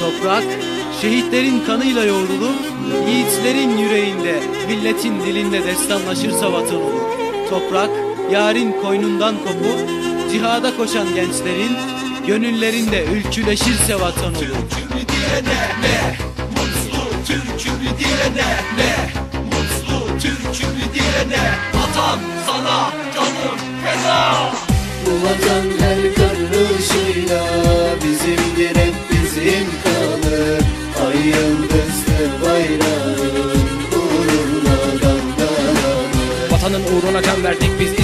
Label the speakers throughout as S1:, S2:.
S1: Toprak, şehitlerin kanıyla yoğrulur, yiğitlerin yüreğinde, milletin dilinde destanlaşırsa vatan olur. Toprak, yarın koynundan kopup, cihada koşan gençlerin, gönüllerinde ülküleşirse vatan olur.
S2: Türk'üm diyene ne? Mutlu Türk'üm diyene ne? Mutlu Türk'üm diyene Vatan sana canım feda
S3: Bu vatan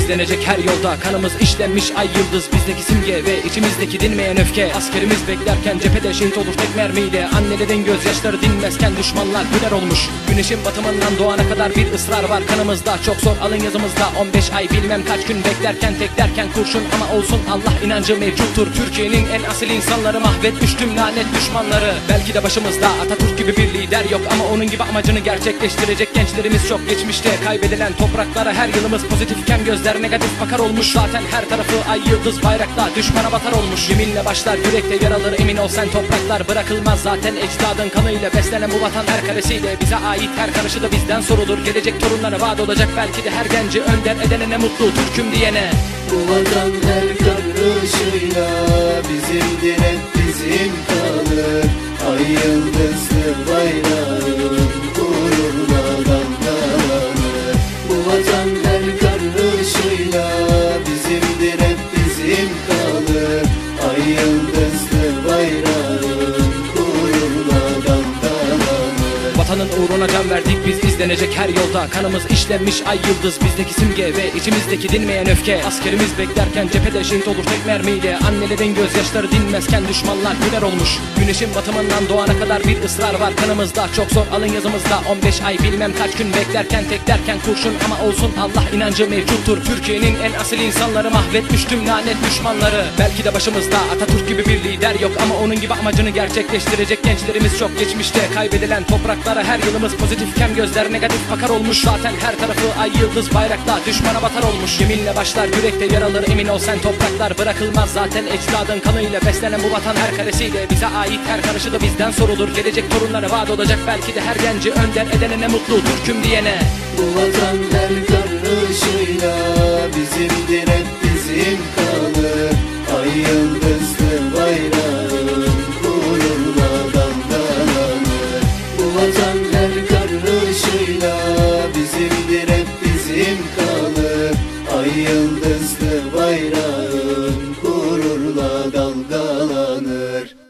S4: izlenecek her yolda. Kanımız işlenmiş ay yıldız. Bizdeki simge ve içimizdeki dinmeyen öfke. Askerimiz beklerken cephede şehit olur tek mermiyle. Annelerin gözyaşları dinmezken düşmanlar güler olmuş. Güneşin batımından doğana kadar bir ısrar var kanımızda. Çok zor alın yazımızda. 15 ay bilmem kaç gün beklerken tek derken kurşun Ama olsun. Allah inancı mevcuttur. Türkiye'nin en asil insanları mahvetmiş tüm lanet düşmanları. Belki de başımızda Atatürk gibi bir lider yok Ama onun gibi amacını gerçekleştirecek gençlerimiz çok geçmişte. Kaybedilen topraklara her yılımız pozitifken gözler negatif bakar olmuş Zaten. Her tarafı ay yıldız bayrakla düşmana batar olmuş. Yeminle başlar. Yürekte yer alır emin ol sen topraklar. Bırakılmaz Zaten ecdadın kanıyla beslenen bu vatan her karesiyle Bize ait. Her karışı da bizden sorulur Gelecek torunlara vaat olacak. Belki de her genci önder edene ne mutlu Türk'üm diyene.
S3: Bu vatan her karışıyla bizimdir hep bizim kalır. Ay
S4: Vatanın uğruna can verdik biz izlenecek her yolda. Kanımız işlenmiş ay yıldız bizdeki simge ve içimizdeki dinmeyen öfke. Askerimiz beklerken cephede şehit olur tek mermiyle Annelerin gözyaşları dinmezken düşmanlar güler olmuş. Güneşin batımından doğana kadar bir ısrar var kanımızda. Çok zor alın yazımızda. 15 ay bilmem kaç gün beklerken tek derken kurşun Ama olsun. Allah inancı mevcuttur. Türkiye'nin en asil insanları mahvetmiş tüm lanet düşmanları. Belki de başımızda Atatürk gibi bir lider yok Ama onun gibi amacını gerçekleştirecek gençlerimiz çok geçmişte. Kaybedilen topraklara her yılımız pozitifken gözler negatif. Bakar olmuş Zaten her tarafı. Ay yıldız bayrakla düşmana batar olmuş. Yeminle başlar yürekte yer alır emin ol sen topraklar. Bırakılmaz Zaten ecdadın kanıyla beslenen bu vatan her karesiyle. Bize ait her karışı da bizden sorulur Gelecek torunlara vaat olacak belki de her genci önder edene ne mutlu Türk'üm diyene?
S3: Bu vatan her dalgalı Ay yıldızlı bayrağım gururla dalgalanır.